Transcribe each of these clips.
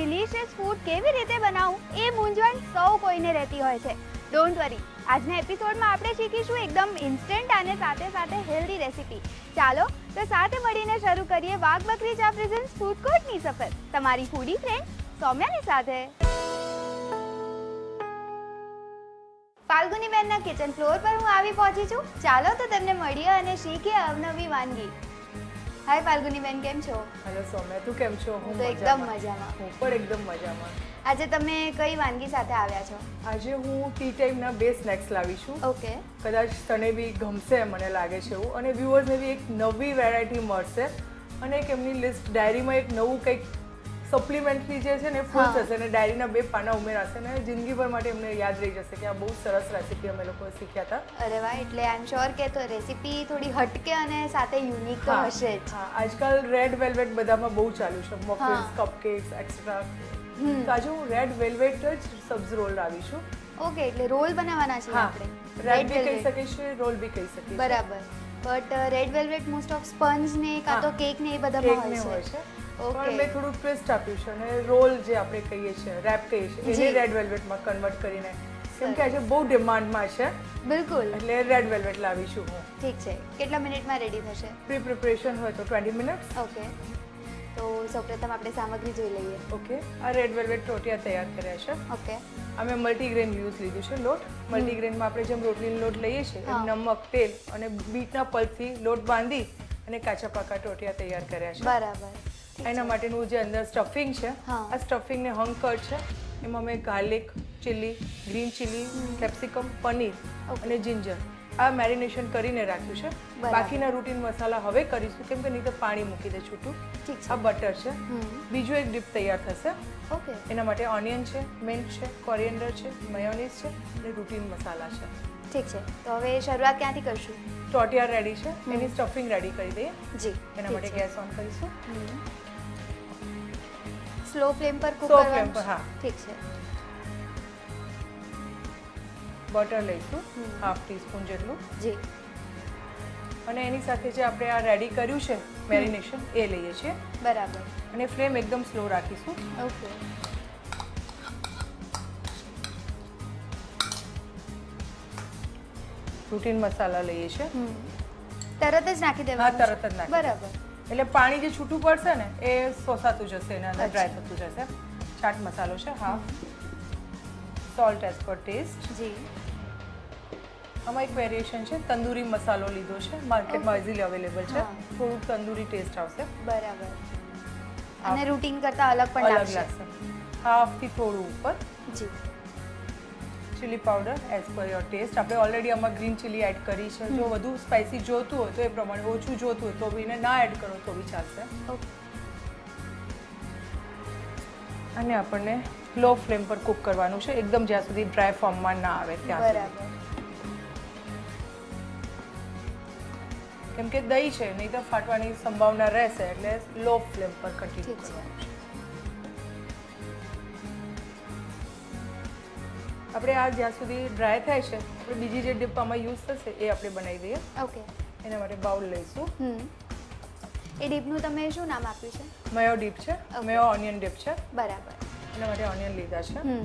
Delicious food કેવી રીતે બનાવવું એ મૂંઝવણ સૌ કોઈને રહેતી હોય છે. ડોન્ટ વરી આજના એપિસોડમાં આપણે શીખીશું એકદમ ઇન્સ્ટન્ટ અને સાથે સાથે હેલ્ધી રેસીપી ચાલો, તો સાથે મળીને શરૂ કરીએ વાઘ બકરી ચા પ્રેઝન્સ ફૂડ કોર્ટની સફર. તમારી ફૂડી ફ્રેન્ડ સૌમ્યાની સાથે. ફાલ્ગુની બેનના કિચન ફ્લોર પર હું આવી પહોંચી છું. ચાલો તો તેમને મળીએ અને શીખીએ અવનવી વાનગી. હાય ફાલ્ગુની બેન કેમ છો? હેલો સૌમ્યા. તું કેમ છો? હું તો એકદમ મજામાં. હું પણ એકદમ મજામાં. આજે તમે કઈ વાનગી સાથે આવ્યા છો? આજે હું ટી ટાઈમના બે સ્નેક્સ લાવી છું ઓકે. કદાચ તને બી ગમશે મને લાગે છે એવું. અને વ્યુઅર્સને બી એક નવી વેરાયટી મળશે. અને એક એમની લિસ્ટ ડાયરીમાં એક નવું કંઈક સપ્લિમેન્ટરી જે છે ને ફૂલ થશે અને ડાયરીના બે પાના ઉમેરાશે અને જિંદગીભર માટે એમને યાદ રહી જશે કે આ બહુ સરસ રેસીપી અમે લોકો શીખ્યા હતા. અરે વાહ એટલે આઈ એમ શ્યોર કે તો રેસીપી થોડી હટકે અને સાથે યુનિક તો હશે જ. આજકાલ રેડ વેલ્વેટ બધામાં બહુ ચાલ્યું છે. મફિન્સ. કપકેક્સ એક્સ્ટ્રા તો આજે હું રેડ વેલ્વેટ જ સબ્ઝ રોલ લાવીશું ઓકે એટલે રોલ બનાવવાના છે આપણે. રેડ બી કહી શકીશું શકીએ છીએ રોલ બી કહી શકીએ બરાબર. But red velvet most of sponge ને કાં તો કેક ને એ બધામાં કેકને હોય છે. પણ મેં થોડું ટ્વિસ્ટ આપ્યું છે અને રોલ જે આપણે કહીએ છીએ રેપ કહીએ છીએ એને રેડ વેલ્વેટમાં કન્વર્ટ કરીને. કેમ કે. આજે બહુ ડિમાન્ડમાં છે. બિલકુલ. એટલે રેડ વેલ્વેટ લાવીશું હું. ઠીક છે. કેટલા મિનિટમાં રેડી થશે? પ્રી પ્રિપરેશન હોય તો ટ્વેન્ટી મિનિટ્સ ઓકે તો સૌપ્રથમ આપણે સામગ્રી જોઈ લઈએ. ઓકે. આ રેડ વેલ્વેટ ટોટિયા તૈયાર કર્યા છે. ઓકે. અમે મલ્ટીગ્રેન યુઝ લીધું છે લોટ. મલ્ટીગ્રેનમાં આપણે જેમ રોટલીનો લોટ લઈએ છીએ એમ નમક તેલ અને બીટના પલથી લોટ બાંધી અને કાચા પાકા ટોટિયા તૈયાર કર્યા છે. બરાબર. એના માટેનું જે અંદર સ્ટફિંગ છે આ સ્ટફિંગને હંકર છે. એમાં અમે garlic chilli green chilli capsicum paneer અને જિંજર આ મેરિનેશન કરીને રાખ્યું છે. બાકીના રૂટીન મસાલા હવે કરીશું. કેમ કે નહીં તો પાણી મૂકી દે છૂટું. ઠીક આ બટર છે. બીજું એક ડીપ તૈયાર થશે. ઓકે. એના માટે ઓનિયન છે મિન્ટ છે કોરિએન્ડર છે મયોનીઝ છે અને રૂટીન મસાલા છે. ઠીક છે. તો હવે શરૂઆત ક્યાંથી કરશું? ટોટિયા રેડી છે. એની સ્ટફિંગ રેડી કરી દઈએ. જી. એના માટે ગેસ ઓન કરીશું. સ્લો ફ્લેમ પર કુક કરવાનું? હા. ઠીક છે. બટર લઈશું. હાફ ટીસ્પૂન જેટલું. જી. અને એની સાથે જે આપણે આ રેડી કર્યું છે મેરિનેશન એ લઈએ છીએ. બરાબર. અને ફ્લેમ એકદમ સ્લો રાખીશું. ઓકે. રૂટીન મસાલા લઈએ છીએ. તરત જ નાખી હા તરત જ નાખી બરાબર. એટલે પાણી જે છૂટું પડશે ને એ સોસાતું જશે એના અંદર ડ્રાય થતું જશે. ચાટ મસાલો છે half salt as per taste જી. આમાં એક વેરિએશન છે તંદૂરી મસાલો લીધો છે માર્કેટમાં ઇઝીલી અવેલેબલ છે. થોડુંક થોડું તંદૂરી ટેસ્ટ આવશે. બરાબર. અને રૂટીન કરતા અલગ પણ અલગ લાગશે. હાફ હાફથી થોડું ઉપર. જી. Chilli powder as per your taste આપણે ઓલરેડી આમાં ગ્રીન ચીલી એડ કરી છે. જો વધુ સ્પાઇસી જોતું હોય તો એ પ્રમાણે ઓછું જોતું હોય તો બી એને ના એડ કરો તો બી ચાલશે. અને આપણને લો ફ્લેમ પર કૂક કરવાનું છે. એકદમ જ્યાં સુધી ડ્રાય ફોર્મમાં ના આવે ત્યાં સુધી. કેમ કે દહીં છે નહીં તો ફાટવાની સંભાવના રહેશે એટલે લો ફ્લેમ પર કટી આપણે આ જ્યાં સુધી ડ્રાય થાય છે આપણે બીજી જે ડીપ આમાં યુઝ થશે એ આપણે બનાવી દઈએ. ઓકે એના માટે બાઉલ લઈશું. એ ડીપનું તમે શું નામ આપ્યું છે? મયો ડીપ છે. મયો ઓનિયન ડીપ છે. બરાબર. એના માટે ઓનિયન લીધા છે. હમ.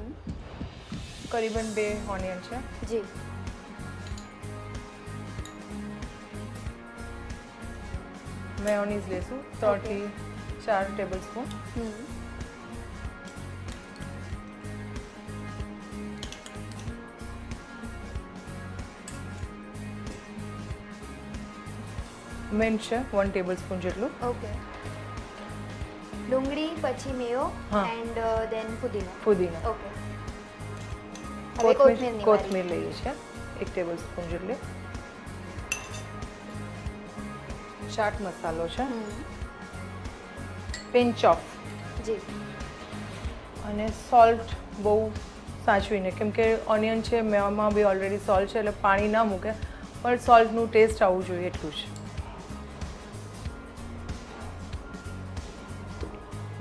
કરીબન બે ઓનિયન છે. જી. મેયોનીઝ લેશું ત્રણથી ચાર ટેબલ સ્પૂન મિન્ટ છે વન ટેબલ સ્પૂન જેટલું. ઓકે. ડુંગળી પછી મેયો એન્ડ ધેન ફુદીનો. ફુદીનો. ઓકે. કોથમીર કોથમીર લઈએ છીએ એક ટેબલ સ્પૂન જેટલી. ચાટ મસાલો છે. પિંચ ઓફ જી. અને સોલ્ટ બહુ સાચવીને કેમ કે ઓનિયન છે મેવામાં બી ઓલરેડી સોલ્ટ છે એટલે પાણી ના મૂકે પણ સોલ્ટનું ટેસ્ટ આવવું જોઈએ એટલું જ.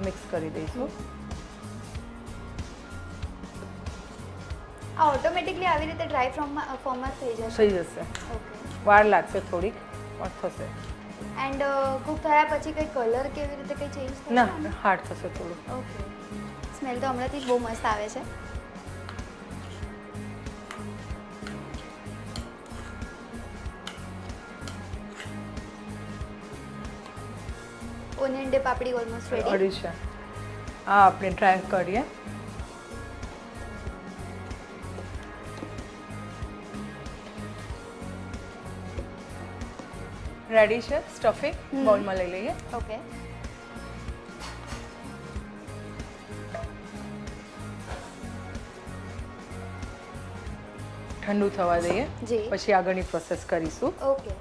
મિક્સ કરી દઈશું. આ ઓટોમેટિકલી આવી રીતે ડ્રાય ફોર્મમાં ફોર્મમાં થઈ જશે? થઈ જશે. ઓકે વાર લાગશે થોડીક પણ થશે. એન્ડ કુક થયા પછી કંઈ કલર કેવી રીતે કંઈ ચેન્જ થશે ના હાર્ડ થશે થોડું. ઓકે સ્મેલ તો હમણાંથી જ બહુ મસ્ત આવે છે. ઓનિયન ડે પાપડી ઓલમોસ્ટ રેડી છે. આ આપણે ટ્રાય કરીએ. રેડી છે સ્ટફિંગ બોલમાં બાઉલમાં લઈ લઈએ. ઓકે ઠંડુ થવા દઈએ. પછી આગળની પ્રોસેસ કરીશું. ઓકે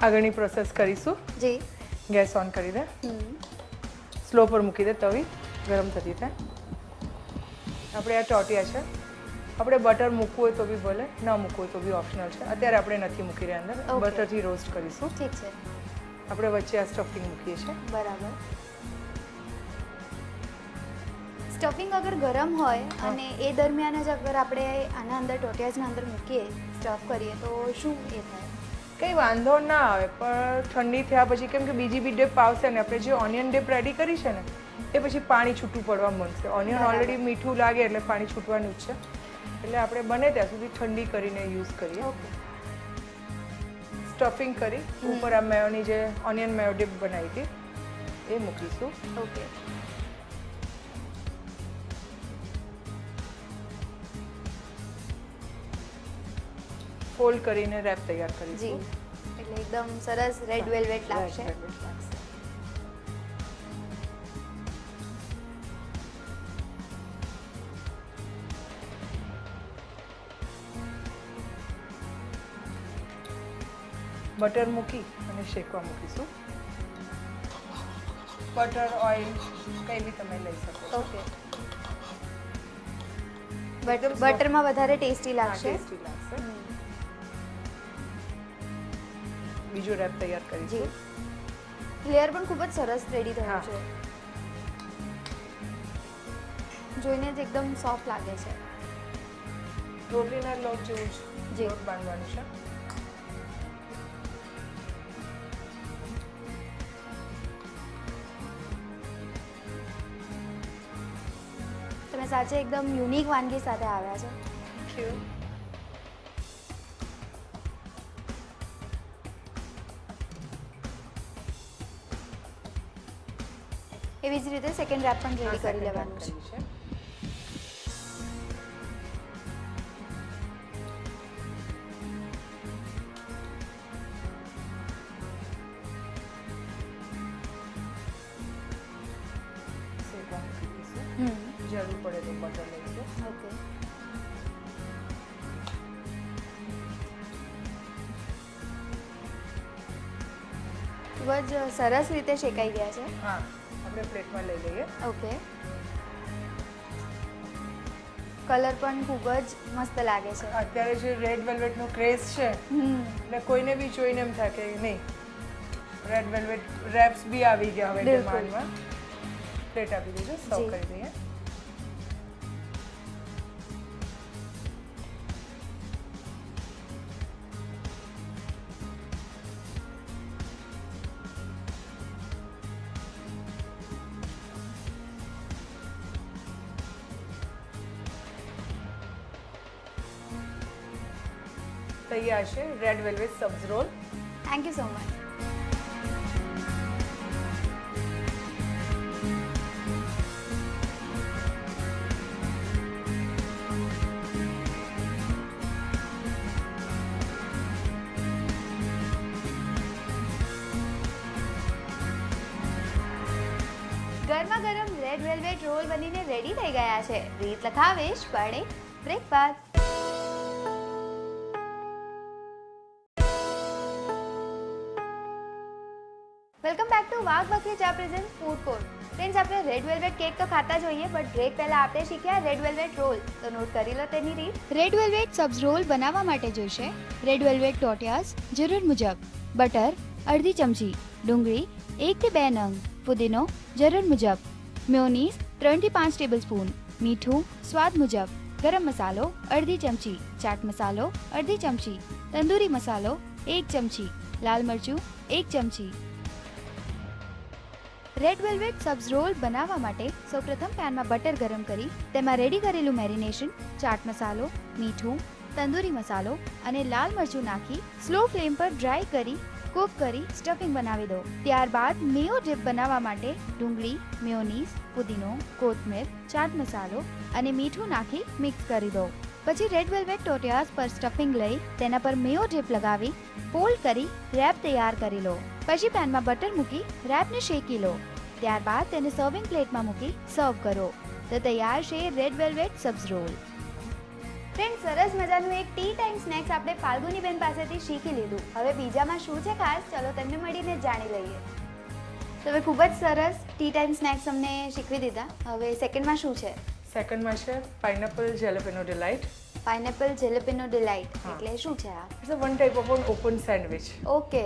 આગળની પ્રોસેસ કરીશું. જી. ગેસ ઓન કરી દે. સ્લો પર મૂકી દે તવી. ગરમ થતી થાય. આપણે આ ટોટિયા છે. આપણે બટર મૂકવું હોય તો બી ભલે ન મૂકવું હોય તો બી ઓપ્શનલ છે. અત્યારે આપણે નથી મૂકી રહ્યા અંદર. બટરથી રોસ્ટ કરીશું. ઠીક છે. આપણે વચ્ચે આ સ્ટફિંગ મૂકીએ છીએ. બરાબર. સ્ટફિંગ અગર ગરમ હોય અને એ દરમિયાન જ અગર આપણે આના અંદર ટોટિયાજના અંદર મૂકીએ સ્ટફ કરીએ તો શું એ થાય? કંઈ વાંધો ના આવે પણ ઠંડી થયા પછી કેમ કે બીજી બી ડેપ આવશે ને આપણે જે ઓનિયન ડેપ રેડી કરી છે ને એ પછી પાણી છૂટું પડવા મળશે ઓનિયન ઓલરેડી મીઠું લાગે એટલે પાણી છૂટવાનું જ છે. એટલે આપણે બને ત્યાં સુધી ઠંડી કરીને યુઝ કરીએ. સ્ટફિંગ કરી. ઉપર આ મેયોની જે ઓનિયન મેયો ડીપ બનાવી હતી એ મૂકીશું. ઓકે. ફોલ્ડ કરીને રેપ તૈયાર કરીશું. એટલે એકદમ સરસ રેડ વેલ્વેટ લાગશે. બટર મૂકી અને શેકવા મૂકીશું. બટર ઓઇલ કંઈ બી તમે લઈ શકો ઓકે. બટર બટરમાં વધારે ટેસ્ટી લાગશે? ટેસ્ટી લાગશે. બીજું રેપ તૈયાર કરીશું. લેયર પણ ખૂબ જ સરસ રેડી થયો છે. જોઈને જ એકદમ સોફ્ટ લાગે છે. રોટલીના લોટ જેવું જ જી. લોટ બાંધવાનું છે. સાચે એકદમ યુનિક વાનગી સાથે આવ્યા છો. એવી જ રીતે સેકન્ડ રેપ પણ રેડી કરી લેવાનું છે. સરસ રીતે શેકાઈ ગયા છે. હા આપણે પ્લેટમાં લઈ લઈએ. ઓકે. કલર પણ ખૂબ જ મસ્ત લાગે છે. અત્યારે જે રેડ વેલ્વેટનો ક્રેઝ છે એટલે કોઈને બી જોઈને એમ થાય કે નહીં રેડ વેલ્વેટ રેપ્સ બી આવી ગયા હવે. ડિમાન્ડમાં પ્લેટ આપી દેજો સર્વ કરી દઈએ. તૈયાર છે red velvet subs roll thank you so much ગરમા ગરમ રેડ વેલ્વેટ રોલ બનીને રેડી થઈ ગયા છે. રીત લખાવીશ પણ બ્રેક બાદ welcome Wagh Bakri Cha present food court friends આપણે રેડ વેલ્વેટ કેક તો ખાતા જોઈએ બટ બ્રેક પહેલા આપણે શીખ્યા રેડ વેલ્વેટ રોલ તો નોટ કરી લો તેની રીત. રેડ વેલ્વેટ સબ્સ રોલ બનાવવા માટે જોઈશે રેડ વેલ્વેટ ટોટિયાસ જરૂર મુજબ. બટર અડધી ચમચી. ડુંગળી એકથી બે નંગ. પુદીનો જરૂર મુજબ. મ્યોનીઝ ત્રણથી પાંચ ટેબલ સ્પૂન મીઠું, સ્વાદ મુજબ. ગરમ મસાલો, અડધી ચમચી. ચાટ મસાલો, અડધી ચમચી. તંદૂરી મસાલો, એક ચમચી. લાલ મરચું, એક ચમચી. રેડ વેલ્વેટ સબ્સ રોલ બનાવવા માટે સૌપ્રથમ પેનમાં બટર ગરમ કરી, તેમાં રેડી કરેલું મેરિનેશન, ચાટ મસાલો, મીઠું, તંદૂરી મસાલો અને લાલ મરચું નાખી સ્લો ફ્લેમ પર ડ્રાય કરી, કૂક કરી સ્ટફિંગ બનાવી દો. ત્યારબાદ મેયો ડીપ બનાવવા માટે ડુંગળી, મેયોનીઝ, પુદીનો, કોથમીર, ચાટ મસાલો અને મીઠું નાખી મિક્સ કરી દો. પછી રેડ વેલ્વેટ ટોટિયાસ પર સ્ટફિંગ લઈ તેના પર મેયો ડીપ લગાવી ફોલ્ડ કરી રેપ તૈયાર કરી લો. પછી પેનમાં બટર મૂકી રેપને શેકી લો. ત્યારબાદ તેને સર્વિંગ પ્લેટમાં મૂકી સર્વ કરો. તો તૈયાર છે red velvet subs roll friend સરસ મજાનું એક ટી ટાઈમ સ્નેક્સ આપણે ફાલ્ગુનીબેન પાસેથી શીખી લીધું. હવે બીજામાં શું છે ખાસ? ચલો તેમને મળીને જાણી લઈએ. તો હવે ખૂબ જ સરસ ટી ટાઈમ સ્નેક્સ અમને શીખવી દીધા. હવે સેકન્ડમાં શું છે? સેકન્ડમાં છે pineapple jalapeno delight pineapple jalapeno delight એટલે શું છે આ? It's a one type of on open sandwich okay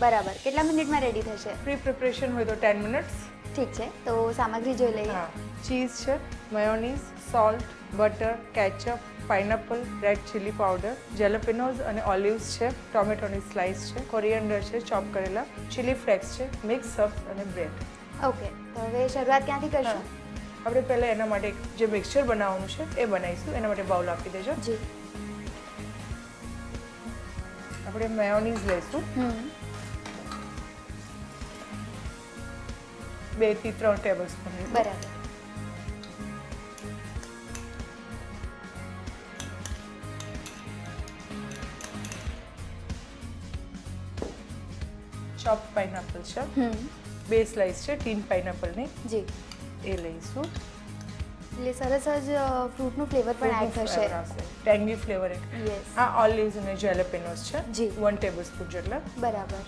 બરાબર. કેટલા મિનિટમાં રેડી થશે? પ્રી પ્રિપરેશન હોય તો ટેન મિનિટ્સ ઠીક છે તો સામગ્રી જોઈ લઈએ. ચીઝ છે mayonnaise salt butter ketchup pineapple red chilli powder jalapenos અને ઓલિવ્સ છે ટોમેટોની સ્લાઇસ છે કોરિયન્ડર છે ચોપ કરેલા ચીલી ફ્લેક્સ છે મિક્સ સફ અને બ્રેડ ઓકે તો હવે શરૂઆત ક્યાંથી કરશું? આપણે પહેલાં એના માટે જે મિક્સચર બનાવવાનું છે એ બનાવીશું. એના માટે બાઉલ આપી દેજો. જી. આપણે મેયોનીઝ લઈશું. બેથી ત્રણ ટેબલ સ્પૂન બરાબર. ચોપ પાઇનેપલ છે. બે સ્લાઇસ છે ટીન પાઇનેપલની જી. એ લઈશું. એટલે સરસ જ ફ્રૂટનું ફ્લેવર પણ એડ થશે. ટેંગી ફ્લેવર એક. ઓલ આ ઓલિવ્સ અને જેલેપેનોસ છે. જી. વન ટેબલ સ્પૂન જેટલા. બરાબર.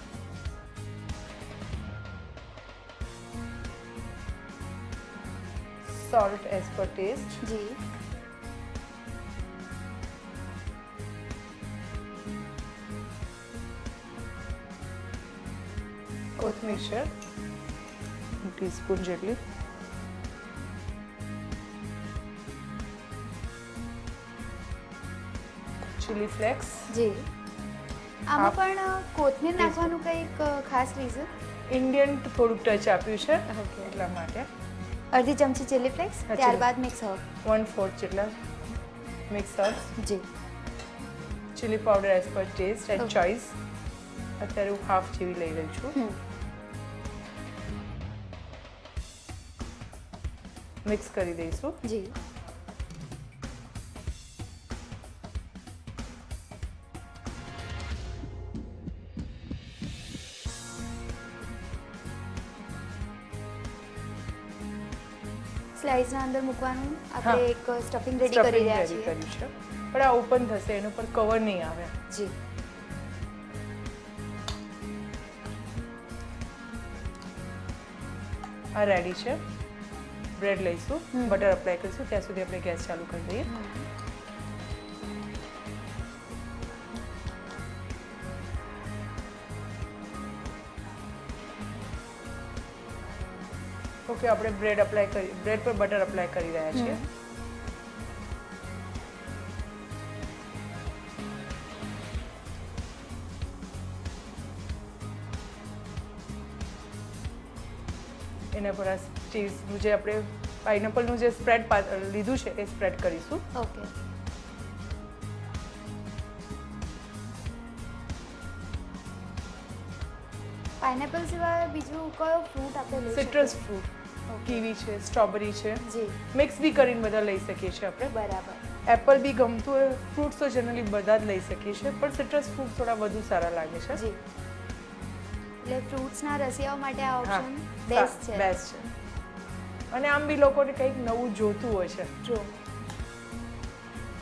સોલ્ટ એઝ પર ટેસ્ટ જી. કોથમીર છે. ટીસ્પૂન જેટલી. ચીલી ફ્લેક્સ જી. આમાં પણ કોથમીર નાખવાનું કંઈક ખાસ રીઝન ઇન્ડિયન થોડુંક ટચ આપ્યું છે એટલા માટે. અડધી ચમચી ચીલી ફ્લેક્સ ત્યારબાદ મિક્સ હર્બ વન ફોર્થ જેટલા મિક્સ હર્બ્સ જી chilli powder as per taste end. Choice અત્યારે હું હાફ જેવી લઈ રહી છું. મિક્સ કરી દઈશું. જી. સ્લાઇસના અંદર મૂકવાનું. આપણે. એક સ્ટફિંગ રેડી કરી રહ્યા છીએ. પણ આ ઓપન થશે એનું પણ કવર નહીં આવે. જી. આ રેડી છે. બ્રેડ લઈશું. બટર અપ્લાય કરીશું. ત્યાં સુધી આપણે ગેસ ચાલુ કરી દઈએ. ઓકે આપણે બ્રેડ અપ્લાય કરી બ્રેડ પર બટર અપ્લાય કરી રહ્યા છીએ. એના પર આ ચીઝનું જે આપણે પાઇનેપલનું જે સ્પ્રેડ લીધું છે એ સ્પ્રેડ કરીશું. ઓકે. પાઇનેપલ સિવાય બીજું કયો ફ્રૂટ આપણે સિટ્રસ ફ્રૂટ. કીવી છે સ્ટ્રોબેરી છે જી. મિક્સ બી કરીને બધા લઈ શકીએ છીએ આપણે. બરાબર. એપલ બી ગમતું હોય ફ્રૂટ્સ તો જનરલી બધા જ લઈ શકીએ છીએ પણ સિટ્રસ ફ્રૂટ થોડા વધુ સારા લાગે છે. જી. એટલે ફ્રૂટ્સના રસિયાઓ માટે આ ઓપ્શન બેસ્ટ છે. બેસ્ટ છે. અને આમ બી લોકોને કંઈક નવું જોતું હોય છે. જો.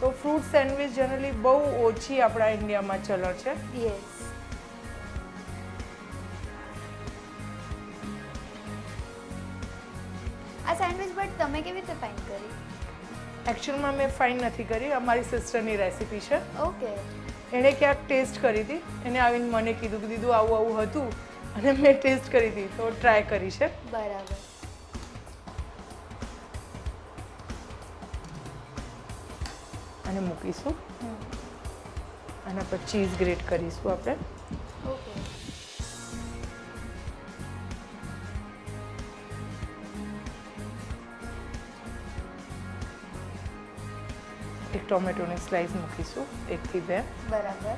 તો ફ્રૂટ સેન્ડવિચ જનરલી બહુ ઓછી આપણા ઇન્ડિયામાં ચલણ છે. યસ સેન્ડવિચ બટ તમે કેવી રીતે ફાઇન કરી? એકચ્યુઅલમાં મેં ફાઇન નથી કરી. અમારી સિસ્ટરની રેસીપી છે. ઓકે એણે ક્યાંક ટેસ્ટ કરી હતી. એને આવીને મને કીધું કે દીધું આવું આવું હતું. અને મેં ટેસ્ટ કરી હતી. તો ટ્રાય કરી છે. બરાબર. અને મૂકીશું. અને પછી ચીઝ ગ્રેટ કરીશું આપણે. ઓકે ટોમેટોની સ્લાઈસ મૂકીશું એકથી બે બરાબર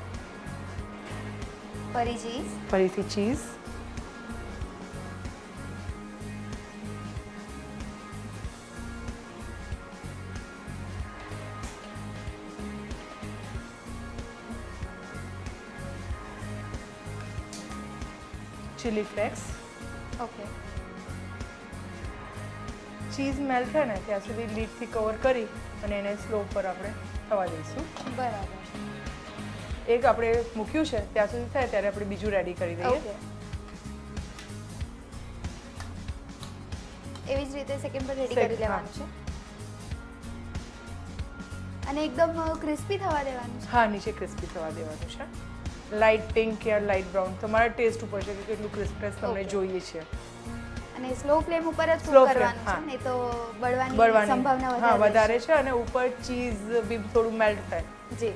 ફરી ચીઝ ફરીથી cheese chilli flakes okay cheese melt થાય ને ત્યાં સુધી લીડથી કવર કરી અને એને સ્લો પર આપણે થવા દઈશું. બરાબર. એક આપણે મૂક્યું છે ત્યાં સુધી થાય ત્યારે આપણે બીજું રેડી કરી દઈએ. એવી જ રીતે સેકન્ડ પર રેડી કરી લેવાનું છે. અને એકદમ ક્રિસ્પી થવા દેવાનું છે. હા નીચે ક્રિસ્પી થવા દેવાનું છે. લાઇટ પિંક યા લાઇટ બ્રાઉન તમારા ટેસ્ટ ઉપર છે કે કેટલું ક્રિસ્પનેસ તમને જોઈએ છે. અને સ્લો ફ્લેમ ઉપર જ કુક કરવાનું છે નહીં તો બળવાની સંભાવના હા વધારે છે. અને ઉપર ચીઝ બી થોડું મેલ્ટ થાય. જી.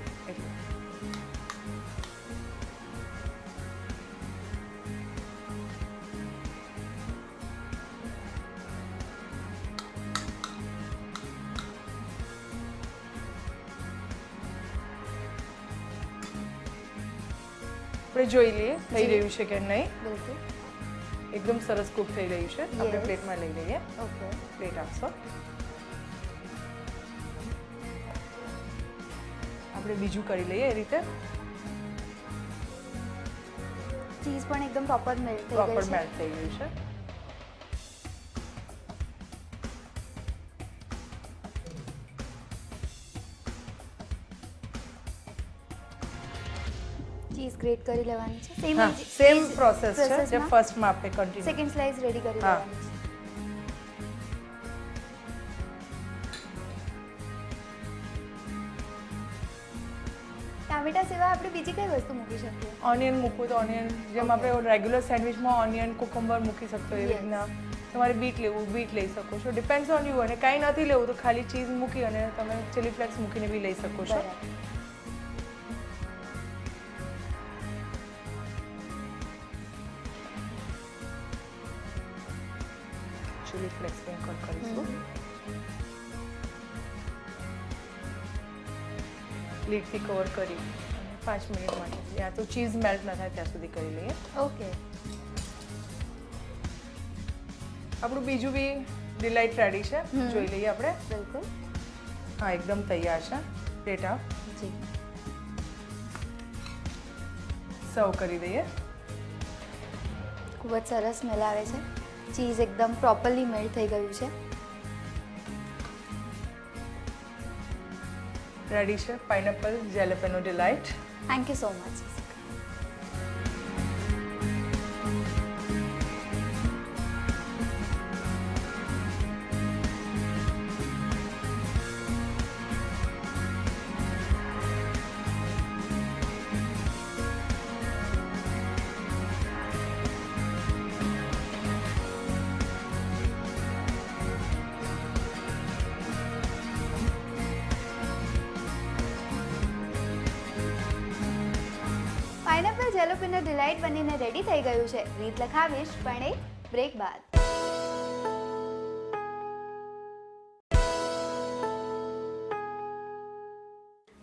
આપણે જોઈ લઈએ થઈ રહ્યું છે કે નહીં? બિલકુલ. એકદમ સરસ કુક થઈ રહ્યું છે. આપણે પ્લેટમાં લઈ લઈએ. ઓકે પ્લેટ આપશો. આપણે બીજું કરી લઈએ એ રીતે. ચીઝ પણ એકદમ પ્રોપર મેલ્ટ થઈ પ્રોપર ગઈ છે. મેલ્ટ થઈ ગયું છે. ચીઝ ગ્રેટ કરી લેવાની છે. સેમ સેમ પ્રોસેસ છે જે ફર્સ્ટમાં આપણે કન્ટિન્યુ સેકન્ડ સ્લાઇસ રેડી કરી લેવાની છે. ટામેટા સિવાય આપણે બીજી કઈ વસ્તુ મૂકી શકીએ? ઓનિયન મૂકવું તો ઓનિયન જેમ આપણે રેગ્યુલર સેન્ડવિચમાં ઓનિયન કુકુંબર મૂકી શકતો એવી રીતના. તમારે બીટ લેવું બીટ લઈ શકો છો. ડિપેન્ડ્સ ઓન યુ અને કાંઈ નથી લેવું તો ખાલી ચીઝ મૂકી અને તમે ચીલી ફ્લેક્સ મૂકીને બી લઈ શકો છો. લીડથી કવર કરી અને પાંચ મિનિટ માટે. યા તો ચીઝ મેલ્ટ ના થાય ત્યાં સુધી કરી લઈએ. ઓકે આપણું બીજું બી ડિલાઇટ રેડી છે. જોઈ લઈએ આપણે. બિલકુલ. હા એકદમ તૈયાર છે. ડેટા. જી. સર્વ કરી દઈએ. ખૂબ જ સરસ સ્મેલ આવે છે. ચીઝ એકદમ પ્રોપરલી મેલ્ટ થઈ ગયું છે. રેડી છે pineapple jalapeno delight thank you so much pineapple delight બનીને રેડી થઈ ગયું છે. રીત લખાવીશ, પણ એ બ્રેક બાદ.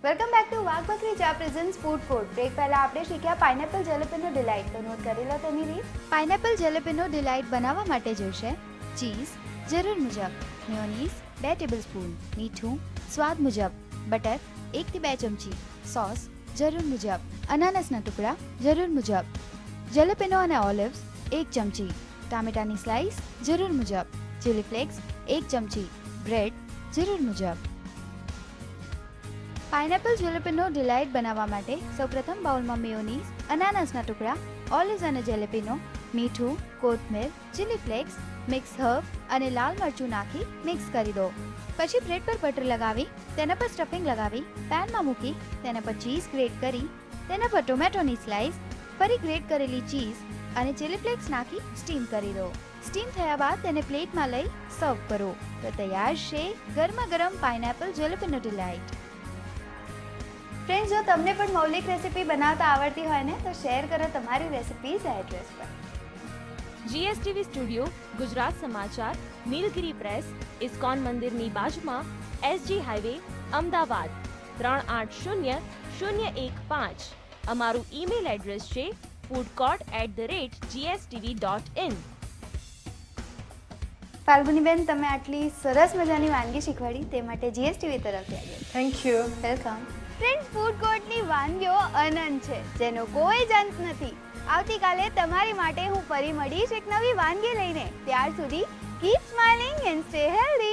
Welcome back to Wagh Bakri Cha presence food food break પહેલા આપણે શીખ્યા પાઇનેપલ જેલેપીનો ડિલાઇટ તો નોટ કરી લો તેની રીત. પાઇનેપલ જેલેપીનો ડિલાઇટ બનાવવા માટે જોઈશે. ચીઝ જરૂર મુજબ. મેયોનીઝ બે ટેબલસ્પૂન મીઠું સ્વાદ મુજબ. બટર એકથી બે ચમચી. સોસ જરૂર મુજબ. અનાનસના ટુકડા, જરૂર મુજબ. જલેપીનો અને ઓલિવ્સ, એક ચમચી. ટામેટાની સ્લાઇસ જરૂર મુજબ. ચીલી ફ્લેક્સ એક ચમચી. બ્રેડ જરૂર મુજબ. પાઇનેપલ જેલેપીનો ડિલાઇટ બનાવવા માટે સૌપ્રથમ બાઉલમાં મેયોનીઝ અનાનસના ટુકડા ઓલિવ્સ અને જેલેપીનો, મીઠું, કોથમીર ચીલી ફ્લેક્સ મિક્સ હર્બ અને લાલ મરચું નાખી મિક્સ કરી દો. પછી બ્રેડ પર બટર લગાવી, તેના પર સ્ટફિંગ લગાવી પેનમાં મૂકી, તેના પર ચીઝ ગ્રેટ કરી તેના પર ટોમેટોની સ્લાઇસ ફરી ગ્રેટ કરેલી ચીઝ અને ચીલી ફ્લેક્સ નાખી સ્ટીમ કરી દો. સ્ટીમ થયા બાદ તેને પ્લેટમાં લઈ સર્વ કરો. તો તૈયાર છે ગરમા ગરમ પાઇનેપલ જેલેપીનો ડિલાઇટ. ફ્રેન્ડ્સ જો તમને પણ મૌલિક રેસીપી બનાવતા આવડતી હોય ને તો શેર કરો તમારી રેસિપીઝ આ એડ્રેસ પર. જીએસટીવી સ્ટુડિયો ગુજરાત સમાચાર નીલગિરી પ્રેસ ઇસ્કોન મંદિરની બાજુમાં એસજી હાઈવે અમદાવાદ ત્રણ આઠ શૂન્ય શૂન્ય એક પાંચ અમારું ઈમેલ એડ્રેસ છે foodcourt at the rate GSTV dot in Falguniben તમે આટલી સરસ મજાની વાનગી શીખવાડી તે માટે જીએસટીવી તરફથી આવ્યો thank you welcome friends food કોર્ટની વાનગીઓ અનંત છે જેનો કોઈ જ અંત નથી. આવતીકાલે તમારી માટે હું ફરી મળીશ એક નવી વાનગી લઈને. ત્યાર સુધી keep smiling and stay healthy